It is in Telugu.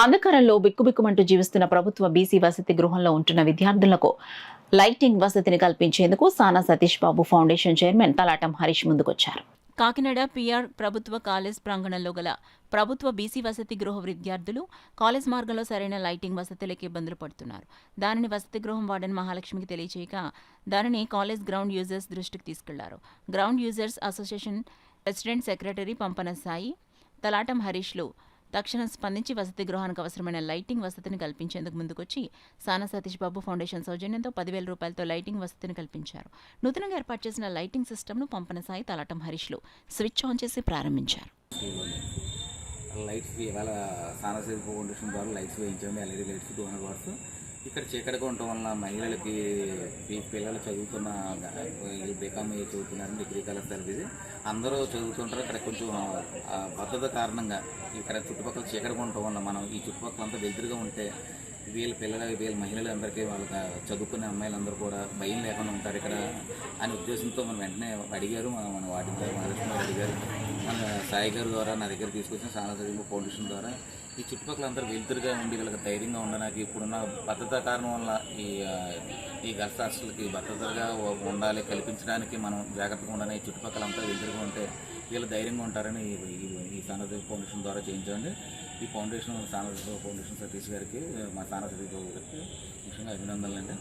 అంధకారంలో బిక్కుబిక్కుమంటూ జీవిస్తున్న ప్రభుత్వ బీసీ వసతి గృహంలో ఉంటున్న విద్యార్థులకు లైటింగ్ వసతిని కల్పించేందుకు సానా సతీష్ బాబు ఫౌండేషన్ చైర్మన్ తలాటం హరీష్ ముందుకొచ్చారు. కాకినాడ పిఆర్ ప్రభుత్వ కాలేజ్ ప్రాంగణంలో గల ప్రభుత్వ బీసీ వసతి గృహ విద్యార్థులు కాలేజ్ మార్గంలో సరైన లైటింగ్ వసతులకు ఇబ్బందులు పడుతున్నారు. దానిని వసతి గృహం వార్డెన్ మహాలక్ష్మికి తెలియచేయక దానిని కాలేజ్ గ్రౌండ్ యూజర్స్ దృష్టికి తీసుకెళ్ళారు. Ground users association president secretary Pampana Sai Talatam హరీష్లు తక్షణం స్పందించి వసతి గృహానికి అవసరమైన లైటింగ్ వసతిని కల్పించేందుకు ముందుకొచ్చి సానా సతీష్ బాబు ఫౌండేషన్ సౌజన్యంతో పదివేల రూపాయలతో లైటింగ్ వసతిని కల్పించారు. నూతనంగా ఏర్పాటు చేసిన లైటింగ్ సిస్టమ్ను పంపన సాయి తలటం హరీష్లు స్విచ్ ఆన్ చేసి ప్రారంభించారు. లైట్స్ ఇవాళ సానసేవ ఫౌండేషన్ ద్వారా లైట్స్ వేయించండి LED lights two hundred watts. ఇక్కడ చీకటిగా ఉండటం వల్ల మహిళలకి ఈ పిల్లలు చదువుతున్న బీకామ్ చదువుతున్నారు డిగ్రీ కళాశాల సర్వీస్ అందరూ చదువుతుంటారు. ఇక్కడ కొంచెం భద్రత కారణంగా ఇక్కడ చుట్టుపక్కల చీకటిగా ఉండటం వల్ల మనం ఈ చుట్టుపక్కల అంతా దగ్గరగా ఉంటే వీళ్ళ పిల్లలు వీళ్ళ మహిళలు అందరికీ వాళ్ళకి చదువుకునే అమ్మాయిలందరూ కూడా భయం లేకుండా ఉంటారు ఇక్కడ అనే ఉద్దేశంతో మనం వెంటనే అడిగారు. మన మన వాటి మహాలక్ష్మి గారు అడిగారు మన సాయి గారి ద్వారా నా దగ్గర తీసుకొచ్చిన సానసరిమ ఫౌండేషన్ ద్వారా ఈ చుట్టుపక్కల అందరూ వెలుతురుగా ఉండి వీళ్ళకి ధైర్యంగా ఉండడానికి ఇప్పుడున్న భద్రతా కారణం వల్ల ఈ ఈ గర్ల్స్ హాస్టల్కి భద్రతగా ఉండాలి కల్పించడానికి మనం జాగ్రత్తగా ఉండాలి ఈ చుట్టుపక్కల అంతా వెలుతురుగా ఉంటే వీళ్ళు ధైర్యంగా ఉంటారని ఈ- ఈ- ఈ సానదేవ్ ఫౌండేషన్ ద్వారా చేయించండి. ఈ ఫౌండేషన్ సానదేవ్ ఫౌండేషన్ సతీష్ గారికి మా సానదేవ్ గారికి ముఖ్యంగా అభినందనలు అండి